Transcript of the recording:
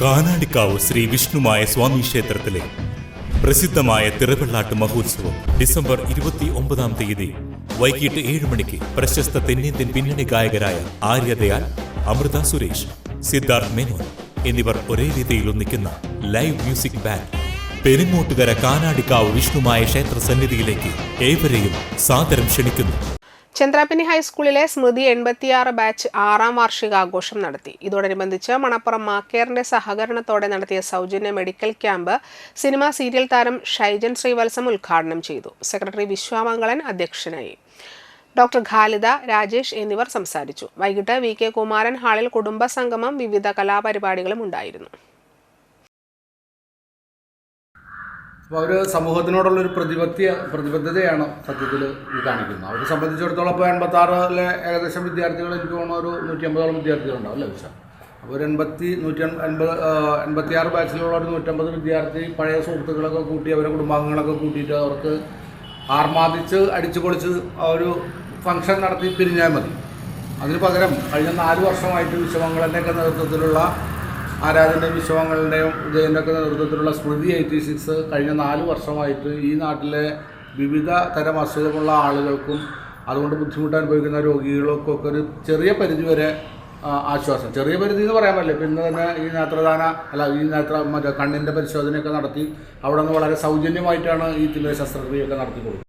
കാനാടിക്കാവ് ശ്രീ വിഷ്ണുമായ സ്വാമി ക്ഷേത്രത്തിലെ പ്രസിദ്ധമായ തിറവെള്ളാട്ട് മഹോത്സവം ഡിസംബർ ഇരുപത്തി ഒമ്പതാം തീയതി വൈകിട്ട് ഏഴ് മണിക്ക് പ്രശസ്ത തെന്നിന്ത്യൻ പിന്നണി ഗായകരായ ആര്യദയാൽ അമൃത സുരേഷ് സിദ്ധാർത്ഥ് മേനോൻ എന്നിവർ ഒരേ രീതിയിൽ ഒന്നിക്കുന്ന live music band. Perungottukara Kanadikkavu Vishnumaya ക്ഷേത്ര സന്നിധിയിലേക്ക് ഏവരെയും സാദരം ക്ഷണിക്കുന്നു. ചന്ദ്രാപിനി ഹൈസ്കൂളിലെ സ്മൃതി എൺപത്തിയാറ് ബാച്ച് ആറാം വാർഷികാഘോഷം നടത്തി. ഇതോടനുബന്ധിച്ച് മണപ്പുറം മാക്കേറിന്റെ സഹകരണത്തോടെ നടത്തിയ സൗജന്യ മെഡിക്കൽ ക്യാമ്പ് സിനിമാ സീരിയൽ താരം ഷൈജൻ ശ്രീവത്സം ഉദ്ഘാടനം ചെയ്തു. സെക്രട്ടറി വിശ്വാമംഗളൻ അധ്യക്ഷനായി. ഡോക്ടർ ഖാലിദ രാജേഷ് എന്നിവർ സംസാരിച്ചു. വൈകിട്ട് വി കെ കുമാരൻ ഹാളിൽ കുടുംബ സംഗമം വിവിധ കലാപരിപാടികളും ഉണ്ടായിരുന്നു. അപ്പോൾ അവർ സമൂഹത്തിനോടുള്ളൊരു പ്രതിബദ്ധ പ്രതിബദ്ധതയാണ് സത്യത്തിൽ ഇത് കാണിക്കുന്നത്. അവരെ സംബന്ധിച്ചിടത്തോളം ഇപ്പോൾ എൺപത്താറിലെ ഏകദേശം വിദ്യാർത്ഥികൾ എനിക്ക് തോന്നുന്ന ഒരു നൂറ്റി അമ്പതോളം വിദ്യാർത്ഥികളുണ്ടാവും അല്ലേ അപ്പോൾ ഒരു എൺപത്തി നൂറ്റി എൺപത് എൺപത്തിയാറ് ബാച്ചിലുള്ള ഒരു നൂറ്റമ്പത് വിദ്യാർത്ഥി പഴയ സുഹൃത്തുക്കളൊക്കെ കൂട്ടി അവരെ കുടുംബാംഗങ്ങളൊക്കെ കൂട്ടിയിട്ട് അവർക്ക് ആർമാദിച്ച് അടിച്ചു പൊളിച്ച് ഒരു ഫംഗ്ഷൻ നടത്തി പിരിഞ്ഞാൽ മതി. അതിന് പകരം കഴിഞ്ഞ നാല് വർഷമായിട്ട് വിശ്വമംഗളന്റെയൊക്കെ നേതൃത്വത്തിലുള്ള ആരാധന്റെ വിശ്വങ്ങളുടെയും ഉദയന്റെ ഒക്കെ നേതൃത്വത്തിലുള്ള സ്മൃതി എയ്റ്റി സിക്സ് കഴിഞ്ഞ നാല് വർഷമായിട്ട് ഈ നാട്ടിലെ വിവിധ തരം അസുഖമുള്ള ആളുകൾക്കും അതുകൊണ്ട് ബുദ്ധിമുട്ട് അനുഭവിക്കുന്ന രോഗികൾക്കും ഒക്കെ ഒരു ചെറിയ പരിധി വരെ ആശ്വാസം. ചെറിയ പരിധി എന്ന് പറയാൻ പറ്റില്ല. ഇന്ന് തന്നെ ഈ നേത്രദാന അല്ല ഈ നേത്ര മറ്റേ കണ്ണിന്റെ പരിശോധനയൊക്കെ നടത്തി അവിടെ നിന്ന് വളരെ സൗജന്യമായിട്ടാണ് ഈ തിമിര ശസ്ത്രക്രിയയൊക്കെ നടത്തി കൊടുക്കുന്നത്